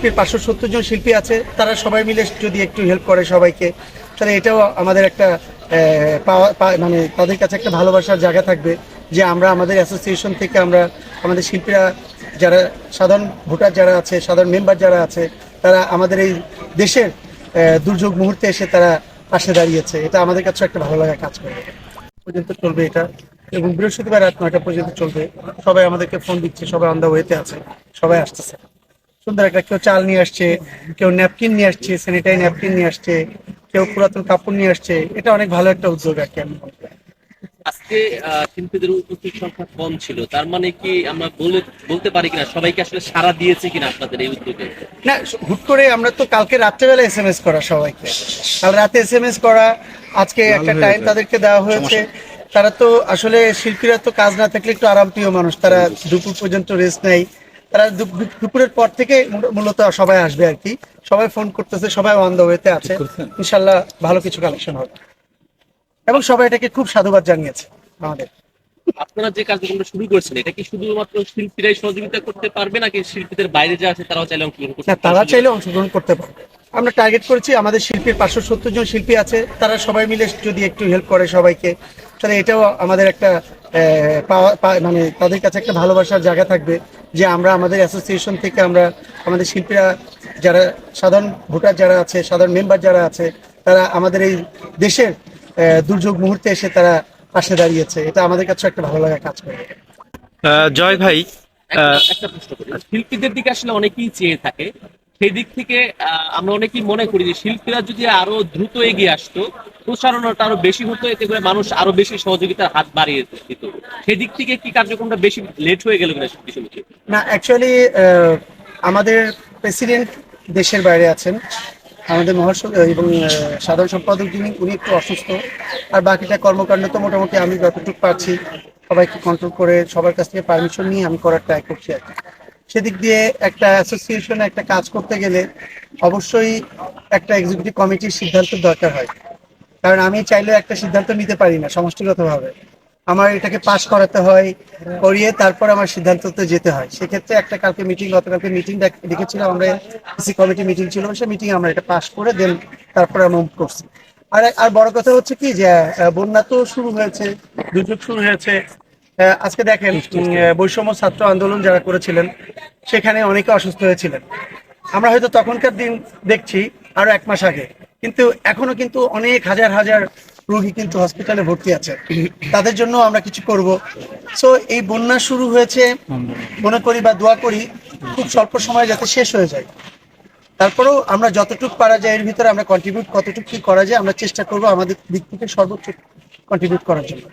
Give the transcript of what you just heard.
শিল্পীর পাঁচশো সত্তর জন শিল্পী আছে, তারা সবাই মিলে যদি একটু হেল্প করে সবাইকে, তাহলে এটাও আমাদের একটা পাওয়া মানে তাদের কাছে একটা ভালোবাসার জায়গা থাকবে যে আমরা আমাদের অ্যাসোসিয়েশন থেকে আমরা, আমাদের শিল্পীরা যারা সাধারণ ভোটার যারা আছে, সাধারণ মেম্বার যারা আছে, তারা আমাদের এই দেশের দুর্যোগ মুহূর্তে এসে তারা পাশে দাঁড়িয়েছে। এটা আমাদের কাছে একটা ভালো লাগা কাজ করে। পর্যন্ত চলবে এটা, এবং বৃহস্পতিবার রাত নয়টা পর্যন্ত চলবে। সবাই আমাদেরকে ফোন দিচ্ছে, সবাই অন দা ওয়েতে আছে, সবাই আসতেছে। সুন্দর একটা কেউ চাল নিয়ে আসছে কেউ ন্যাপকিন নিয়ে আসছে স্যানিটারি ন্যাপকিন নিয়ে আসছে কেউ পুরাতন কাপড় নিয়ে আসছে। এটা অনেক ভালো একটা উদ্যোগ আর কি আমি আজকে শিল্পীদের উপস্থিত সংখ্যা কম ছিল। তার মানে কি আমরা বলে বলতে পারি কিনা? সবাইকে আসলে সাড়া দিয়েছে কিনা আপনাদের এই উদ্যোগে? না হুট করে আমরা তো কালকে রাত্রেবেলা এস এম এস করা সবাইকে। কাল রাতে এস এম এস করা আজকে একটা টাইম তাদেরকে দেওয়া হয়েছে। তারা তো আসলে শিল্পীরা তো কাজ না থাকলে একটু আরামপ্রিয় মানুষ। তারা দুপুর পর্যন্ত রেস্ট নেয়। তারা দুপুরের পর থেকে মূলত সবাই আসবে আর কি। সবাই ফোন করতেছে সবাই অন দ্য ওয়েতে আছে। ইনশাল্লাহ ভালো কিছু কালেকশন হবে। এবং সবাই এটাকে খুব সাধুবাদ জানিয়েছে আমাদের। আপনারা যে কার্যক্রমটা শুরু করেছেন এটা কি শুধুমাত্র শিল্পীরাই সহযোগিতা করতে পারবে নাকি শিল্পীদের বাইরে যা আছে তারাও চাইলে অংশগ্রহণ করতে তারা চাইলে অংশগ্রহণ করতে পারবে। আমরা টার্গেট করেছি আমাদের শিল্পীর পাঁচশো সত্তর জন শিল্পী আছে তারা সবাই মিলে যদি একটু হেল্প করে সবাইকে তাহলে এটাও আমাদের একটা আহ, পাওয়া পা- মানে তাদের কাছে একটা ভালোবাসার জায়গা থাকবে। যে আমরা আমাদের অ্যাসোসিয়েশন থেকে আমরা আমাদের শিল্পীরা যারা সাধারণ ভোটার যারা আছে সাধারণ মেম্বার যারা আছে তারা আমাদের এই দেশের আহ, দুর্যোগ মুহূর্তে এসে তারা পাশে দাঁড়িয়েছে। এটা আমাদের কাছে একটা ভালো লাগা কাজ করে। আহ, জয় ভাই আহ, একটা- একটা প্রশ্ন করি। শিল্পীদের দিকে আসলে অনেকেই চেয়ে থাকে। সেই দিক থেকে আহ, আমরা অনেকেই মনে করি যে শিল্পীরা যদি আরও দ্রুত এগিয়ে আসতো প্রচারণাটা আরও বেশি হতো, এতে করে মানুষ আরও বেশি সহযোগিতার হাত বাড়িয়ে দিত। সেই দিক থেকে কি কার্যক্রমটা বেশি লেট হয়ে গেল কিনা সমিতি না অ্যাকচুয়ালি আমাদের প্রেসিডেন্ট দেশের বাইরে আছেন। আমাদের মহাসচিব এবং সাধারণ সম্পাদক যিনি, উনি একটু অসুস্থ। আর বাকিটা কর্মকাণ্ড তো মোটামুটি আমি যতটুকু পারছি সবাইকে কন্ট্রোল করে সবার কাছ থেকে পারমিশন নিয়ে আমি করার ট্রাই করছি আর সেদিক দিয়ে একটা অ্যাসোসিয়েশনে একটা কাজ করতে গেলে অবশ্যই একটা এক্সিকিউটিভ কমিটির সিদ্ধান্তের দরকার হয়। কারণ আমি চাইলেও একটা সিদ্ধান্ত নিতে পারি না সমষ্টিগতভাবে। আমার এটাকে পাশ করাতে হয় করিয়ে তারপর আমার সিদ্ধান্ততে যেতে হয়। সেক্ষেত্রে একটা কালকে মিটিং গতকালকে মিটিং ডেকেছিলাম আমরা সি কমিটি মিটিং ছিল সে মিটিং আমরা এটা পাশ করে দেন তারপর আমরা মুভ করছি। আর আর বড় কথা হচ্ছে কি যে বন্যা তো শুরু হয়েছে। দুর্যোগ শুরু হয়েছে। আজকে দেখেন বৈষম্য ছাত্র আন্দোলন যারা করেছিলেন সেখানে অনেকে অসুস্থ হয়েছিলেন। আমরা হয়তো তখনকার দিন দেখছি আরও এক মাস আগে। কিন্তু এখনও কিন্তু অনেক হাজার হাজার রোগী কিন্তু হসপিটালে ভর্তি আছে। তাদের জন্য আমরা কিছু করব। সো এই বন্যা শুরু হয়েছে। মনে করি বা দোয়া করি, খুব স্বল্প সময় যাতে শেষ হয়ে যায়। তারপরেও আমরা যতটুকু পারা যায়, এর ভিতরে আমরা কন্ট্রিবিউট কতটুকু কি করা যায়, আমরা চেষ্টা করব আমাদের দিক থেকে সর্বোচ্চ কন্ট্রিবিউট করার জন্য।